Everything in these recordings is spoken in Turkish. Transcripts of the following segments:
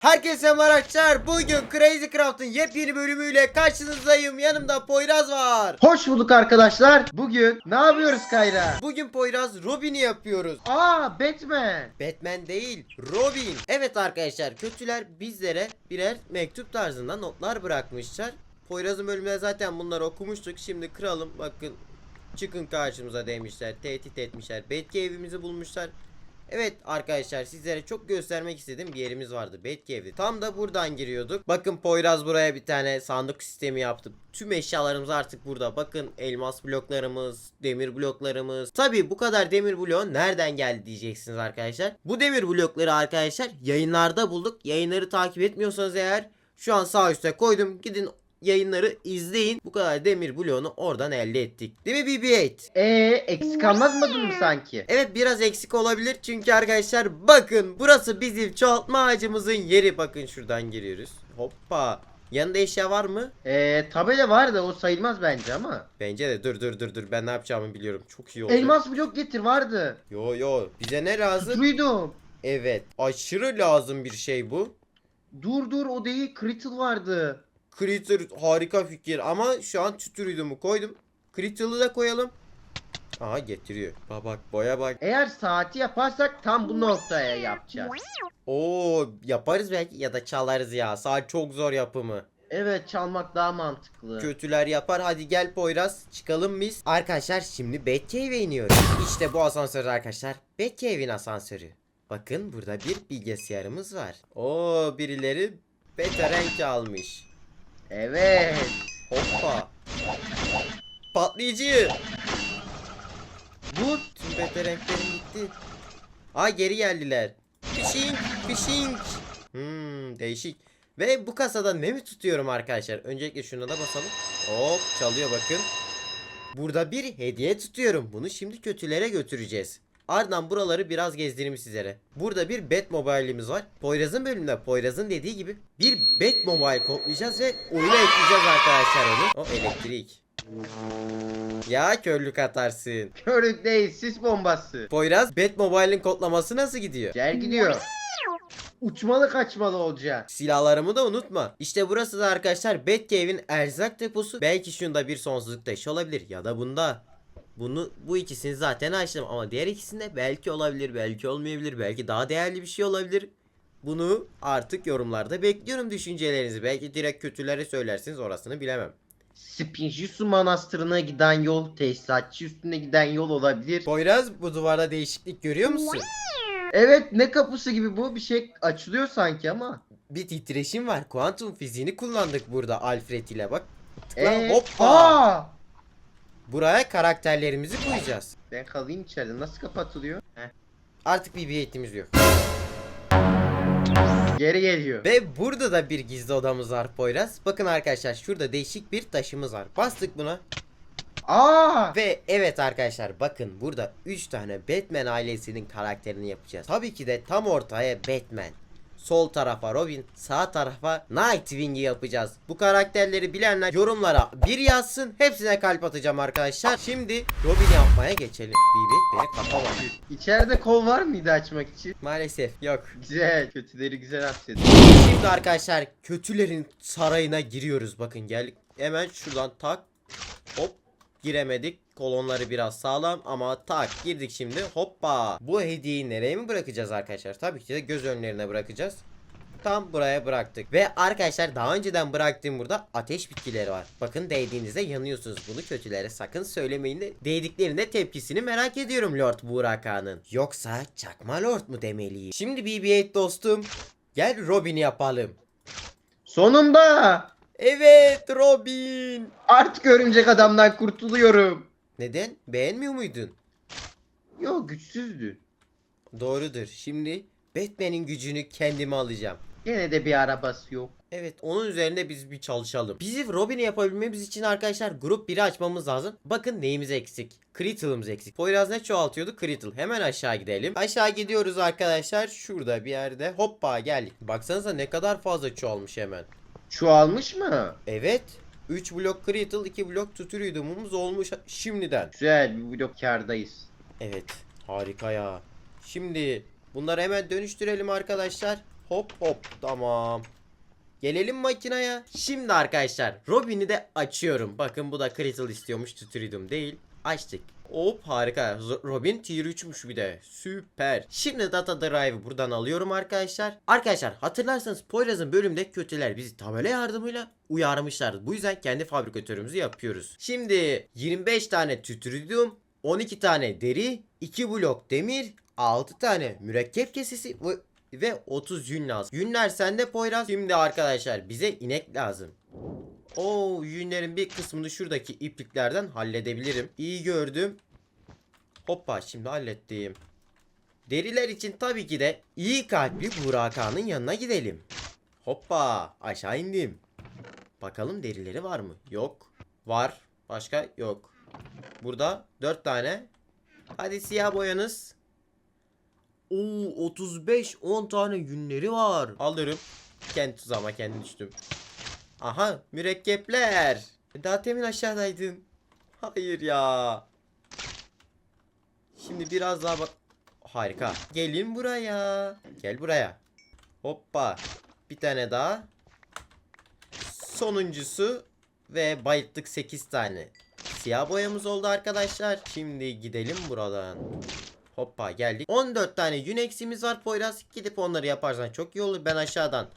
Herkese arkadaşlar. Bugün Crazy Craft'ın yepyeni bölümüyle karşınızdayım. Yanımda Poyraz var. Hoş bulduk arkadaşlar. Bugün ne yapıyoruz Kayra? Bugün Poyraz Robin'i yapıyoruz. Aa Batman. Batman değil, Robin. Evet arkadaşlar, kötüler bizlere birer mektup tarzında notlar bırakmışlar. Poyraz'ın bölümünde zaten bunları okumuştuk. Şimdi kralım bakın çıkın karşımıza demişler. Tehdit etmişler. Batcave'imizi bulmuşlar. Evet arkadaşlar sizlere çok göstermek istediğim bir yerimiz vardı. Batcave'di. Tam da buradan giriyorduk. Bakın Poyraz buraya bir tane sandık sistemi yaptı. Tüm eşyalarımız artık burada. Bakın elmas bloklarımız, demir bloklarımız. Tabi bu kadar demir bloğu nereden geldi diyeceksiniz arkadaşlar. Bu demir blokları arkadaşlar yayınlarda bulduk. Yayınları takip etmiyorsanız eğer şu an sağ üstte koydum. Gidin yayınları izleyin. Bu kadar demir bloğunu oradan elde ettik. Değil mi BB-8? Ee eksik almadın mı sanki? Evet biraz eksik olabilir çünkü arkadaşlar bakın burası bizim çoğaltma ağacımızın yeri bakın şuradan giriyoruz. Hoppa. Yanında eşya var mı? Ee tabela var da o sayılmaz bence ama. Bence de dur dur dur dur ben ne yapacağımı biliyorum. Çok iyi olacak. Elmas blok getir vardı. Yo yo bize ne lazım? Duydum. Evet aşırı lazım bir şey bu. Dur dur o değil Crystal vardı. Critter harika fikir ama şu an tütürüydümü koydum. Critter'ı da koyalım. Aha getiriyor. Bak bak boya bak. Eğer saati yaparsak tam bu noktaya yapacağız. Oo yaparız belki ya da çalarız ya. Saat çok zor yapımı. Evet çalmak daha mantıklı. Kötüler yapar. Hadi gel Poyraz. Çıkalım biz. Arkadaşlar şimdi Batcave'e iniyoruz. İşte bu asansör arkadaşlar. Batcave'in asansörü. Bakın burada bir bilgisayarımız var. Oo birileri beta renk almış. Evet. Hoppa. Patlayıcı. Bu Tüm beta renklerim gitti. Aa geri geldiler. Fishing, fishing. Hmm değişik. Ve bu kasada ne mi tutuyorum arkadaşlar? Öncelikle şuna da basalım. Hop çalıyor bakın. Burada bir hediye tutuyorum. Bunu şimdi kötülere götüreceğiz. Ardından buraları biraz gezdireyim sizlere. Burada bir Batmobile'imiz var. Poyraz'ın bölümünde Poyraz'ın dediği gibi bir Batmobile kodlayacağız ve oyuna ekleyeceğiz arkadaşlar onu. O elektrik. Ya körlük atarsın. körük değil sis bombası. Poyraz Batmobile'in kodlaması nasıl gidiyor? Gel gidiyor. Uçmalı kaçmalı olacak. Silahlarımı da unutma. İşte burası da arkadaşlar Batcave'in erzak deposu. Belki şunda bir sonsuzluk taşı olabilir ya da bunda. Bunu bu ikisini zaten açtım ama diğer ikisinde belki olabilir, belki olmayabilir, belki daha değerli bir şey olabilir. Bunu artık yorumlarda bekliyorum düşüncelerinizi. Belki direkt kötülere söylersiniz orasını bilemem. Spinjitsu Manastırı'na giden yol, tesisatçı üstüne giden yol olabilir. Poyraz bu duvarda değişiklik görüyor musun? Evet ne kapısı gibi bu bir şey açılıyor sanki ama. Bir titreşim var. Kuantum fiziğini kullandık burada Alfred ile bak. Tıkla, Ee, hoppa. aa! Buraya karakterlerimizi koyacağız. Ben kalayım içeride nasıl kapatılıyor? Heh. Artık bir eğitimimiz yok. Geri geliyor. Ve burada da bir gizli odamız var Poyraz. Bakın arkadaşlar şurada değişik bir taşımız var. Bastık buna. Aa! Ve evet arkadaşlar bakın burada 3 tane Batman ailesinin karakterini yapacağız. Tabii ki de tam ortaya Batman. Sol tarafa Robin, sağ tarafa Nightwing'i yapacağız. Bu karakterleri bilenler yorumlara bir yazsın. Hepsine kalp atacağım arkadaşlar. Şimdi Robin yapmaya geçelim. Bibit beni kapama. İçeride kol var mıydı açmak için? Maalesef yok. Güzel. Kötüleri güzel hapsedin. Şimdi arkadaşlar kötülerin sarayına giriyoruz. Bakın gel hemen şuradan tak. Hop giremedik. Kolonları biraz sağlam ama tak girdik şimdi. Hoppa. Bu hediyeyi nereye mi bırakacağız arkadaşlar? Tabii ki de göz önlerine bırakacağız. Tam buraya bıraktık. Ve arkadaşlar daha önceden bıraktığım burada ateş bitkileri var. Bakın değdiğinizde yanıyorsunuz. Bunu kötülere sakın söylemeyin de değdiklerinde tepkisini merak ediyorum Lord Buraka'nın. Yoksa çakma Lord mu demeliyim? Şimdi BB-8 dostum. Gel Robin'i yapalım. Sonunda! Evet Robin. Artık örümcek adamdan kurtuluyorum. Neden? Beğenmiyor muydun? Yo güçsüzdü. Doğrudur. Şimdi Batman'in gücünü kendime alacağım. Gene de bir arabası yok. Evet onun üzerinde biz bir çalışalım. Bizi Robin'i yapabilmemiz için arkadaşlar grup 1'i açmamız lazım. Bakın neyimiz eksik. Crittle'ımız eksik. Poyraz ne çoğaltıyordu? Crittle. Hemen aşağı gidelim. Aşağı gidiyoruz arkadaşlar. Şurada bir yerde. Hoppa geldik. Baksanıza ne kadar fazla çoğalmış hemen. Çoğalmış mı? Evet. 3 blok Crittle 2 blok Tuturuyudumumuz olmuş şimdiden. Güzel bir blok kardayız. Evet harika ya. Şimdi bunları hemen dönüştürelim arkadaşlar. Hop hop tamam. Gelelim makineye. Şimdi arkadaşlar Robin'i de açıyorum. Bakın bu da Crystal istiyormuş Tuturium değil. Açtık. Hop harika. Robin tier 3'müş bir de. Süper. Şimdi data drive'ı buradan alıyorum arkadaşlar. Arkadaşlar hatırlarsanız Poyraz'ın bölümde kötüler bizi tabela yardımıyla uyarmışlardı. Bu yüzden kendi fabrikatörümüzü yapıyoruz. Şimdi 25 tane tütürüdüm. 12 tane deri, 2 blok demir, 6 tane mürekkep kesesi ve ve 30 yün lazım. Yünler sende Poyraz. Şimdi arkadaşlar bize inek lazım. O yünlerin bir kısmını şuradaki ipliklerden halledebilirim. İyi gördüm. Hoppa şimdi hallettim. Deriler için tabii ki de iyi kalpli Burak Ağa'nın yanına gidelim. Hoppa aşağı indim. Bakalım derileri var mı? Yok. Var. Başka yok. Burada 4 tane. Hadi siyah boyanız. Oo 35 10 tane yünleri var. Alırım. Kendi tuzağıma kendim düştüm. Aha mürekkepler. Daha temin aşağıdaydın. Hayır ya. Şimdi biraz daha bak. Harika. Gelin buraya. Gel buraya. Hoppa. Bir tane daha. Sonuncusu ve bayılttık 8 tane. Siyah boyamız oldu arkadaşlar. Şimdi gidelim buradan. Hoppa geldik. 14 tane yün var Poyraz. Gidip onları yaparsan çok iyi olur. Ben aşağıdan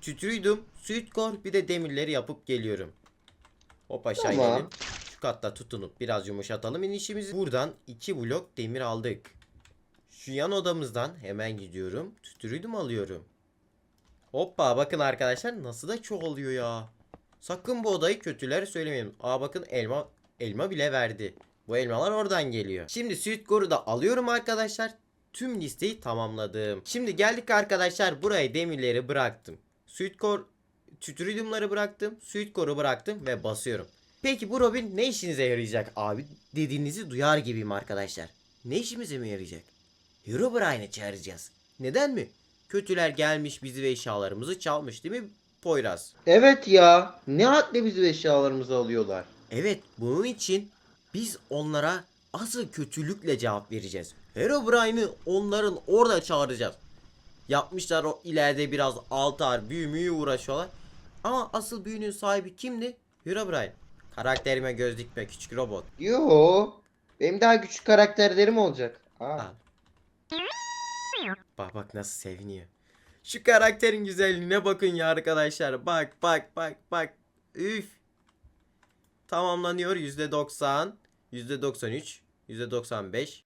tütürüydüm. Suit kor bir de demirleri yapıp geliyorum. Hop aşağı Tamam. inelim. Şu katta tutunup biraz yumuşatalım inişimizi. Buradan 2 blok demir aldık. Şu yan odamızdan hemen gidiyorum. Tütürüydüm alıyorum. Hoppa bakın arkadaşlar nasıl da çoğalıyor ya. Sakın bu odayı kötüler söylemeyin. Aa bakın elma elma bile verdi. Bu elmalar oradan geliyor. Şimdi suit koru da alıyorum arkadaşlar. Tüm listeyi tamamladım. Şimdi geldik arkadaşlar buraya demirleri bıraktım. Suit core tütürüdümleri bıraktım. Suit core'u bıraktım ve basıyorum. Peki bu Robin ne işinize yarayacak abi dediğinizi duyar gibiyim arkadaşlar. Ne işimize mi yarayacak? Herobrine'i çağıracağız. Neden mi? Kötüler gelmiş bizi ve eşyalarımızı çalmış değil mi Poyraz? Evet ya. Ne hadle bizim eşyalarımızı alıyorlar. Evet bunun için biz onlara asıl kötülükle cevap vereceğiz. Herobrine'i onların orada çağıracağız. Yapmışlar o ileride biraz altar büyümüyü uğraşıyorlar. Ama asıl büyünün sahibi kimdi? Herobrine. Karakterime göz dikme küçük robot. Yo. Benim daha güçlü karakterlerim olacak. Aa. Bak bak nasıl seviniyor. Şu karakterin güzelliğine bakın ya arkadaşlar. Bak bak bak bak. Üf. Tamamlanıyor %90, %93, %95.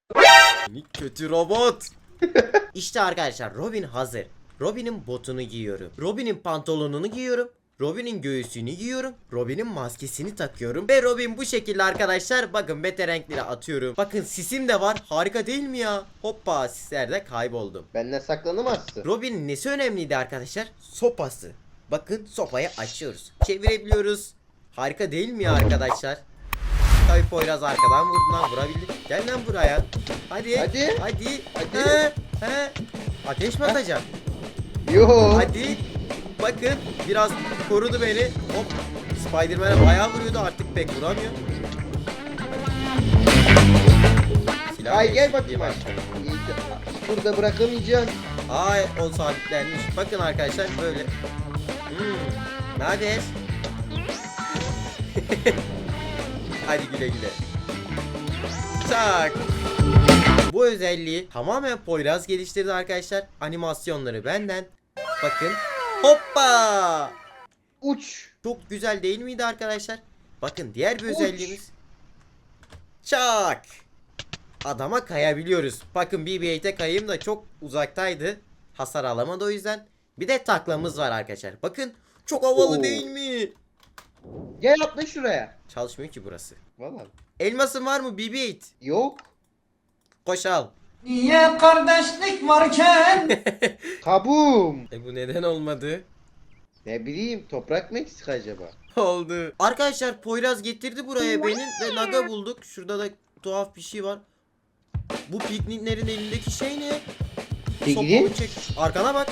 Minik kötü robot. işte arkadaşlar Robin hazır. Robin'in botunu giyiyorum. Robin'in pantolonunu giyiyorum. Robin'in göğsünü giyiyorum. Robin'in maskesini takıyorum. Ve Robin bu şekilde arkadaşlar bakın bete renkleri atıyorum. Bakın sisim de var. Harika değil mi ya? Hoppa sislerde kayboldum. Benden saklanamazsın. Robin'in nesi önemliydi arkadaşlar? Sopası. Bakın sopayı açıyoruz. Çevirebiliyoruz. Harika değil mi ya arkadaşlar? Tabii Poyraz arkadan vurdu lan vurabildi. Gel lan buraya. Hadi. Hadi. Hadi. Hadi. He, he. Ateş mi atacağım? Yo. Hadi. Bakın biraz korudu beni. Hop. Spiderman'e bayağı vuruyordu artık pek vuramıyor. Silah Ay gel bakayım aşağı. Burada bırakamayacağım. Ay o sabitlenmiş. Bakın arkadaşlar böyle. Hmm. Ne haber? Hadi güle güle. Çak. Bu özelliği tamamen Poyraz geliştirdi arkadaşlar. Animasyonları benden. Bakın. Hoppa. Uç. Çok güzel değil miydi arkadaşlar? Bakın diğer bir özelliğimiz. Çak. Adama kayabiliyoruz. Bakın BB-8'e kayayım da çok uzaktaydı. Hasar alamadı o yüzden. Bir de taklamız var arkadaşlar. Bakın çok havalı Oo. değil mi? Gel atla şuraya. Çalışmıyor ki burası. Valla. Elmasın var mı BB-8? Yok. Koş al. Niye kardeşlik varken Kabum. E bu neden olmadı? Ne bileyim toprak mı eksik acaba? Oldu. Arkadaşlar Poyraz getirdi buraya beni ve Naga bulduk. Şurada da tuhaf bir şey var. Bu pikniklerin elindeki şey ne? Peki. Sopamı çek. Arkana bak.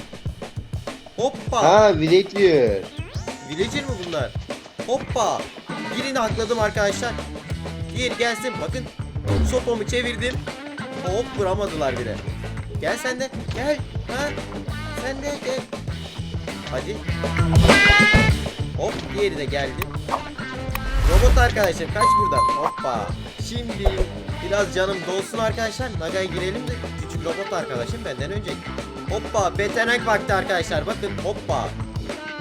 Hoppa. Ha villager. Villager mi bunlar? Hoppa. Birini hakladım arkadaşlar. Diğeri gelsin. Bakın. Sopamı çevirdim. Hop vuramadılar bile. Gel sen de. Gel. Ha. Sen de gel. Hadi. Hop diğeri de geldi. Robot arkadaşlar kaç buradan. Hoppa. Şimdi biraz canım dolsun arkadaşlar. Naga'ya girelim de küçük robot arkadaşım benden önce. Hoppa betenek vakti arkadaşlar bakın hoppa.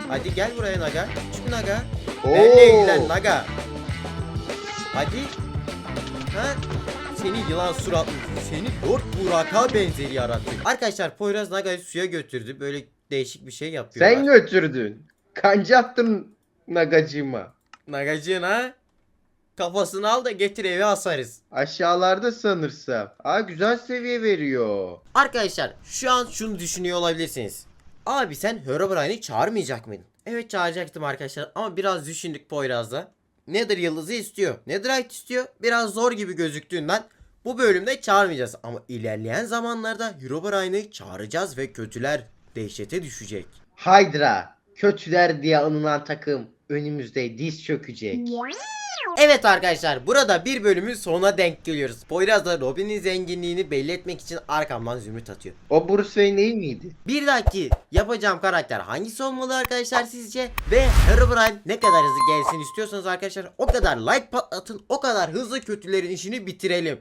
Hadi gel buraya Naga. Küçük Naga. Benle Oo. ilgilen Naga. Hadi. Ha? Seni yılan suratlı. Seni Lord Burak'a benzeri yarattı. Arkadaşlar Poyraz Naga'yı suya götürdü. Böyle değişik bir şey yapıyorlar. Sen götürdün. Kanca attın Nagacığıma. Nagacığın ha? Kafasını al da getir eve asarız. Aşağılarda sanırsam. Aa güzel seviye veriyor. Arkadaşlar şu an şunu düşünüyor olabilirsiniz. Abi sen Herobrine'i çağırmayacak mıydın? Evet çağıracaktım arkadaşlar ama biraz düşündük Poyraz'da. Nether yıldızı istiyor. Netherite istiyor. Biraz zor gibi gözüktüğünden bu bölümde çağırmayacağız. Ama ilerleyen zamanlarda Herobrine'i çağıracağız ve kötüler dehşete düşecek. Hydra. Kötüler diye anılan takım önümüzde diz çökecek. Evet arkadaşlar burada bir bölümün sonuna denk geliyoruz. Poyraz da Robin'in zenginliğini belli etmek için arkamdan zümrüt atıyor. O Bruce Wayne değil miydi? Bir dahaki yapacağım karakter hangisi olmalı arkadaşlar sizce? Ve Herobrine ne kadar hızlı gelsin istiyorsanız arkadaşlar o kadar like patlatın o kadar hızlı kötülerin işini bitirelim.